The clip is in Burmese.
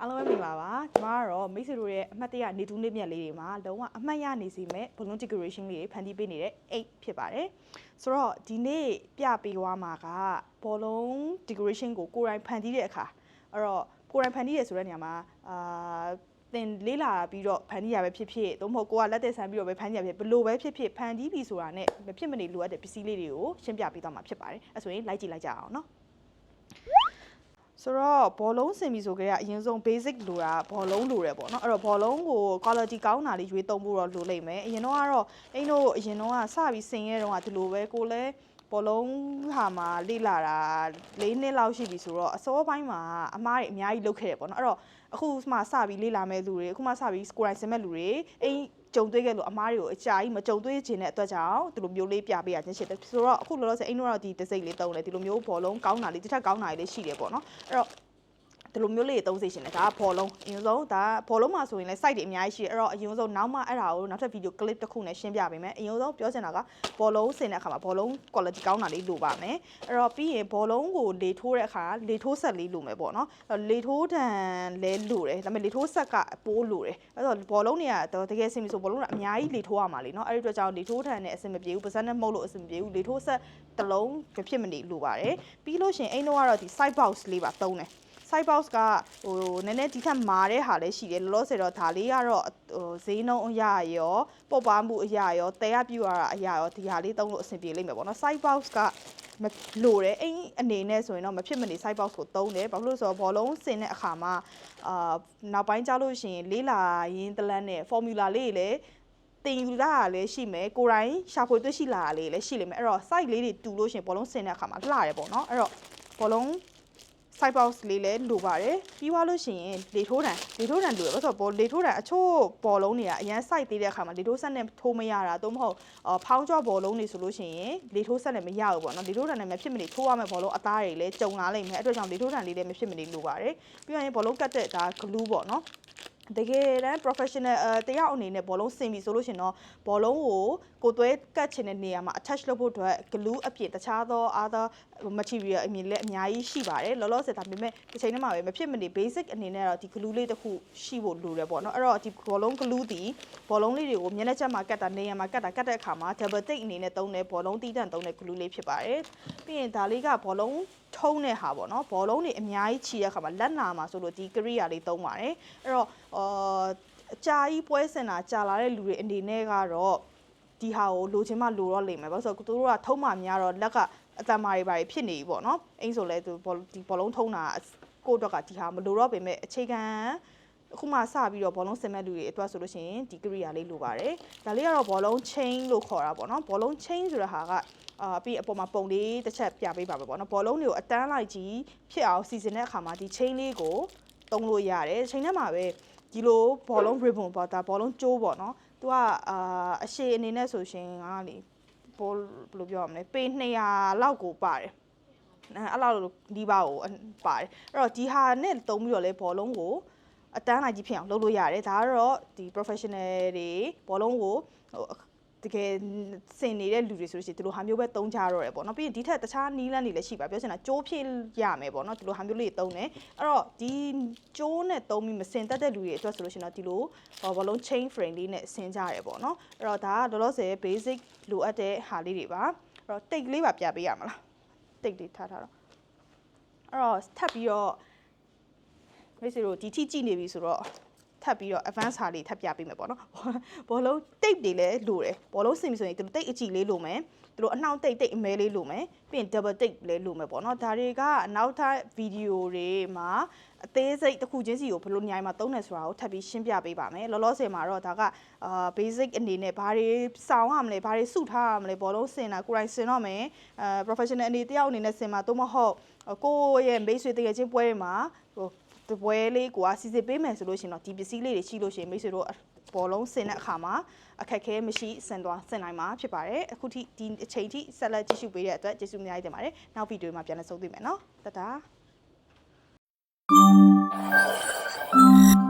အားလုံးပဲမင်္ဂလာပါကျမကတော့မိတ်ဆွေတို့ရဲ့အမှတ်တရနေတူးနေမြတ်လေးတွေမှာလုံးဝအမှတ်ရနေစီမဲ့ balloon decoration လေးတွေဖန်တီးပေးနေတဲ့8ဖြစ်ပါတယ်ဆိုတော့ဒီနေ့ပြပေးသွားမှာက balloon decoration ကိုကိုယ်တိုင်ဖန်တီးတဲ့အခါအဲ့တော့ကိုယ်တိုင်ဖန်တီးရဆိုတဲ့နေရာမှာအာသင်လေးလာပြီးတော့ဖန်တီးရပဲဖြစ်ဖြစ်သို့မဟုတ်ကိုကလက်သက်ဆန်းပြီးတော့ပဲဖန်တီးရပဲဘလို့ပဲဖြစ်ဖြစ်ဖန်တီးပြီဆိုတာနဲ့မဖြစ်မနေလိုအပ်တဲ့ပစ္စည်းလေးတွေကိုရှင်းပြပေးသွားမှာဖြစ်ပါတယ်အဲဆိုရင်လိုက်ကြည့်လိုက်ကြအောင်နော် ဆိုတော့ဘောလုံးစင်ပြီဆိုကြတဲ့အရင်ဆုံး basic လိုတာဘောလုံးလိုတယ်ပေါ့နော်အဲ့တော့ဘောလုံးကို quality ကောင်းတာလေးရွေးသုံးဖို့တော့လိုလိမ့်မယ်အရင်တော့ကတော့အဲ့တို့အရင်တော့ကစပြီးစင်ရဲတော့ကဒီလိုပဲကိုလည်းဘောလုံးဟာမှာလေ့လာတာ၄နှစ်လောက်ရှိပြီဆိုတော့အစောပိုင်းမှာအမားတွေအများကြီးလုပ်ခဲ့တယ်ပေါ့နော်အဲ့တော့အခုမှစပြီးလေ့လာမဲ့လူတွေအခုမှစပြီး score line စင်မဲ့လူတွေအဲ့ ကြုံတွေ့ခဲ့လို့အမားတွေကိုအကြာကြီးမကြုံတွေ့ခြင်းတဲ့အတွက်ကြောင့်ဒီလိုမျိုးလေးပြပေးရခြင်းရှိတယ်ဆိုတော့အခုလောလောဆယ်အိမ်တို့ကတော့ဒီတစ်စိတ်လေးတုံးတယ်ဒီလိုမျိုးဘောလုံးကောင်းတာလေးတစ်ထက်ကောင်းတာလေးရှိတယ်ပေါ့နော်အဲ့တော့ ဒီလိုမျိုးလေးသုံးစေရှင်လဲဒါကဘောလုံးအရင်ဆုံးဒါဘောလုံးမှာဆိုရင်လဲ site တွေအများကြီးရှိတယ်အဲ့တော့အရင်ဆုံးနောက်မှအဲ့ဒါကိုနောက်ထပ် video clip တစ်ခုနဲ့ရှင်းပြပေးမယ်အရင်ဆုံးပြောချင်တာကဘောလုံးဆင်တဲ့အခါမှာဘောလုံး quality ကောင်းတာလေးလိုပါမယ်အဲ့တော့ပြီးရင်ဘောလုံးကိုလေထိုးတဲ့အခါလေထိုးဆက်လေးလိုမယ်ပေါ့နော်လေထိုးတန်လဲလိုတယ်ဒါပေမဲ့လေထိုးဆက်ကပိုးလိုတယ်အဲ့တော့ဘောလုံးတွေကတကယ်ဆင်ပြီဆိုဘောလုံးတွေအများကြီးလေထိုးရမှာလေနော်အဲ့ဒီအတွက်ကြောင့်လေထိုးတန်နဲ့အဆင်မပြေဘူးပါးစပ်နဲ့မှုတ်လို့အဆင်မပြေဘူးလေထိုးဆက်တစ်လုံးဖြစ်မနေလိုပါတယ်ပြီးလို့ရှင်အဲ့တော့ကတော့ဒီ side box လေးပါသုံးတယ် side box ကဟိုနည်းနည်းဒီထက်မာတဲ့ဟာလည်းရှိတယ်လောလောဆယ်တော့ဒါလေးကတော့ဟိုဈေးနှုန်းအရာရောပေါ့ပါမှုအရာရောတဲရပြူရတာအရာရောဒီဟာလေးသုံးလို့အဆင်ပြေလိမ့်မယ်ပေါ့နော် side box ကမလိုတယ်အိမ်အနေနဲ့ဆိုရင်တော့မဖြစ်မနေ side box ကိုသုံးတယ်ဘာလို့လဲဆိုတော့ဘောလုံးစင်တဲ့အခါမှာအာနောက်ပိုင်းကြားလို့ရှိရင်လေးလာရင်းတလန်းနဲ့ formula လေးတွေလည်းတင်ယူလာတာလည်းရှိမယ်ကိုယ်တိုင်ရှာဖွေတွေ့ရှိလာတာလေးလည်းရှိလိမ့်မယ်အဲ့တော့ site လေးတွေတူလို့ရှိရင်ဘောလုံးစင်တဲ့အခါမှာလှတယ်ပေါ့နော်အဲ့တော့ဘောလုံး side box လေးလည်းလိုပါတယ်ပြီးသွားလို့ရှိရင်လေထိုးတံလေထိုးတံလိုတယ်ဘာလို့ဆိုတော့ဘောလေထိုးတံအချို့ဘောလုံးတွေကအရန် site သေးတဲ့အခါမှာလေထိုးဆက်နဲ့ထိုးမရတာသို့မဟုတ်အော်ဖောင်းကြောဘောလုံးတွေဆိုလို့ရှိရင်လေထိုးဆက်နဲ့မရဘူးပေါ့နော်လေထိုးတံနဲ့မဖြစ်မနေထိုးရမယ့်ဘောလုံးအသားတွေလည်းကြုံလာလိမ့်မယ်အဲ့အတွက်ကြောင့်လေထိုးတံလေးလည်းမဖြစ်မနေလိုပါတယ်ပြီးရင်ဘောလုံးကတ်တဲ့ဒါ glue ပေါ့နော် တကယ်တမ်း professional အဲတယောက်အနေနဲ့ဘောလုံးဆင်ပြီဆိုလို့ရှင်တော့ဘောလုံးကိုကိုသွဲကတ်ချင်တဲ့နေရာမှာ attach လုပ်ဖို့အတွက် glue အပြင်တခြားသော other material အမြင်လည်းအများကြီးရှိပါတယ်လောလောဆယ်ဒါပေမဲ့တစ်ချိန်တည်းမှာပဲမဖြစ်မနေ basic အနေနဲ့တော့ဒီ glue လေးတစ်ခုရှိဖို့လိုတယ်ပေါ့နော်အဲ့တော့ဒီဘောလုံး glue ဒီဘောလုံးလေးတွေကိုမျက်နှာချက်မှာကတ်တာနေရာမှာကတ်တာကတ်တဲ့အခါမှာ double tick အနေနဲ့သုံးတဲ့ဘောလုံးတီးတန့်သုံးတဲ့ glue လေးဖြစ်ပါတယ်ပြီးရင်ဒါလေးကဘောလုံးထုံးတဲ့ဟာပေါ့နော်ဘောလုံးတွေအများကြီးချီတဲ့အခါမှာလက်နာမှာဆိုလို့ဒီ career လေးသုံးပါတယ်အဲ့တော့အာအကြာကြီးပွဲစင်တာကြာလာတဲ့လူတွေအနေနဲ့ကတော့ဒီဟာကိုလိုချင်မှလိုတော့လိမ့်မယ်ဘာလို့ဆိုတော့သူတို့ကထုံးမှများတော့လက်ကအတန်မာတွေပါဖြစ်နေပြီပေါ့နော်အိမ်ဆိုလဲသူဒီဘောလုံးထုံးတာကိုယ့်အတွက်ကဒီဟာမလိုတော့ပေမဲ့အခြေခံအခုမှစပြီးတော့ဘောလုံးစင်မဲ့လူတွေအတွက်ဆိုလို့ရှိရင်ဒီ career လေးလိုပါတယ်ဒါလေးကတော့ဘောလုံး chain လို့ခေါ်တာပေါ့နော်ဘောလုံး chain ဆိုတဲ့ဟာက အာပြီးအပေါ်မှာပုံလေးတစ်ချက်ပြပေးပါမယ်ပေါ့နော်ဘောလုံးတွေကိုအတန်းလိုက်ကြီးဖြစ်အောင်စီစဉ်တဲ့အခါမှာဒီ chain လေးကိုတုံးလို့ရတယ်ချိန်ထဲမှာပဲဒီလိုဘောလုံး ribbon ပေါ့ဒါဘောလုံးကျိုးပေါ့နော်သူကအာအရှည်အနေနဲ့ဆိုရှင်ကလေဘောဘယ်လိုပြောရမလဲပေ200လောက်ကိုပါတယ်အဲအဲ့လောက်ဒီပါကိုပါတယ်အဲ့တော့ဒီဟာနဲ့တုံးပြီးတော့လဲဘောလုံးကိုအတန်းလိုက်ကြီးဖြစ်အောင်လုပ်လို့ရတယ်ဒါကတော့ဒီ professional တွေဘောလုံးကိုဟို တကယ်စင်နေတဲ့လူတွေဆိုလို့ရှိရင်ဒီလိုဟာမျိုးပဲတုံးကြတော့တယ်ပေါ့နော်ပြီးရင်ဒီထက်တခြားနီးလန်းတွေလည်းရှိပါပြောချင်တာကြိုးဖြစ်ရမယ်ပေါ့နော်ဒီလိုဟာမျိုးလေးတုံးတယ်အဲ့တော့ဒီကြိုးနဲ့တုံးပြီးမစင်တတ်တဲ့လူတွေအတွက်ဆိုလို့ရှိရင်တော့ဒီလိုဘောလုံး chain frame လေးနဲ့ဆင်ကြရတယ်ပေါ့နော်အဲ့တော့ဒါကလောလောဆယ် basic လိုအပ်တဲ့ဟာလေးတွေပါအဲ့တော့တိတ်လေးပါပြပေးရမလားတိတ်လေးထားထားတော့အဲ့တော့ထပ်ပြီးတော့မိတ်ဆွေတို့ဒီထိကြည့်နေပြီဆိုတော့ထ ပ်ပြီးတော့ advance ဟာလေးထပ်ပြပေးမယ်ပေါ့နော်ဘောလုံး tape တွေလည်းလိုတယ်ဘောလုံးစင်ပြီဆိုရင်ဒီလို tape အကြည့်လေးလိုမယ်ဒီလိုအနှောင့် tape tape အမဲလေးလိုမယ်ပြီးရင် double tape လည်းလိုမယ်ပေါ့နော်ဒါတွေကနောက်ထပ်ဗီဒီယိုတွေမှာအသေးစိတ်တစ်ခုချင်းစီကိုဘယ်လိုညိုင်မှာသုံးတယ်ဆိုတာကိုထပ်ပြီးရှင်းပြပေးပါမယ်လောလောဆယ်မှာတော့ဒါကအာ basic အနေနဲ့ဘာတွေစောင်းရမလဲဘာတွေစုထားရမလဲဘောလုံးစင်တာကိုယ်တိုင်စင်တော့မယ်အဲ professional အနေတယောက်အနေနဲ့စင်မှာသို့မဟုတ်ကိုယ့်ရဲ့မိတ်ဆွေတကယ်ချင်းပွဲတွေမှာဟို တပွဲလေးကိုကစီစစ်ပေးမယ်ဆိုလို့ရှိရင်တော့ဒီပစ္စည်းလေးတွေရှိလို့ရှိရင်မိတ်ဆွေတို့ဘောလုံးဆင်တဲ့အခါမှာအခက်ခဲမရှိဆင်သွားဆင်နိုင်မှာဖြစ်ပါတယ်အခုထိဒီအချိန်ထိဆက်လက်ကြည့်ရှုပေးတဲ့အတွက်ကျေးဇူးအများကြီးတင်ပါတယ်နောက်ဗီဒီယိုမှာပြန်လည်ဆုံတွေ့မယ်နော်တတား